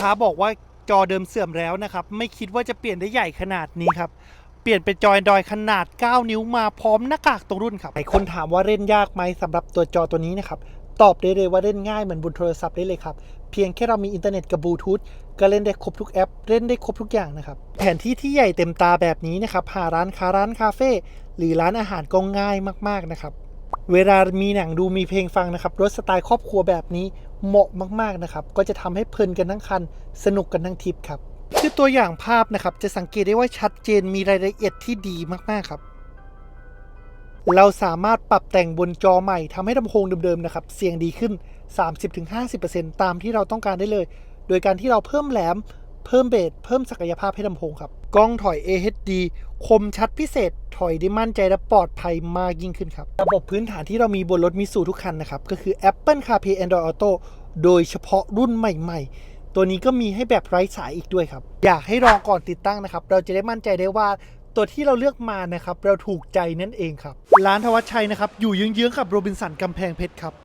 ค้าบอกว่าจอเดิมเสื่อมแล้วนะครับ ไม่คิดว่าจะเปลี่ยนได้ใหญ่ขนาดนี้ครับ เปลี่ยนเป็นจอ Android ขนาด 9 นิ้วมาพร้อมหน้ากากตรงรุ่นครับหลายคนถามว่าเล่นยากไหมสำหรับตัวจอตัวนี้นะครับ ตอบได้เลยว่าเล่นง่ายเหมือนบนโทรศัพท์ได้เลยครับ เพียงแค่เรามีอินเทอร์เน็ตกับบลูทูธก็เล่นได้ครบทุกแอป เล่นได้ครบทุกอย่างนะครับ แผนที่ที่ใหญ่เต็มตาแบบนี้นะครับ หาร้านค้าร้านคาเฟ่หรือร้านอาหารก็ง่ายมากๆนะครับ เวลามีหนังดูมีเพลงฟังนะครับรถสไตล์ครอบครัวแบบนี้เหมาะมากๆนะครับ ก็จะทำให้เพลินกันทั้งคัน สนุกกันทั้งทริปครับคือตัวอย่างภาพนะครับ จะสังเกตได้ว่าชัดเจนมีรายละเอียดที่ดีมากๆครับ เราสามารถปรับแต่งบนจอใหม่ทำให้ลำโพงเดิมๆนะครับ เสียงดีขึ้น 30-50%ตามที่เราต้องการได้เลย โดยการที่เราเพิ่มแหลม เพิ่มเบสเพิ่มศักยภาพให้ลำโพงครับ กล้องถอย AHD คมชัดพิเศษ ถอยได้มั่นใจและปลอดภัยมากยิ่งขึ้นครับ ระบบพื้นฐานที่เรามีบนรถมิสูทุกคันนะครับ ก็คือ Apple CarPlay Android Auto โดยเฉพาะรุ่นใหม่ๆ ตัวนี้ก็มีให้แบบไร้สายอีกด้วยครับ อยากให้ลองก่อนติดตั้งนะครับ เราจะได้มั่นใจได้ว่าตัวที่เราเลือกมานะครับ เราถูกใจนั่นเองครับ ร้านทวัชชัยนะครับ อยู่เยื้องๆกับโรบินสันกำแพงเพชรครับ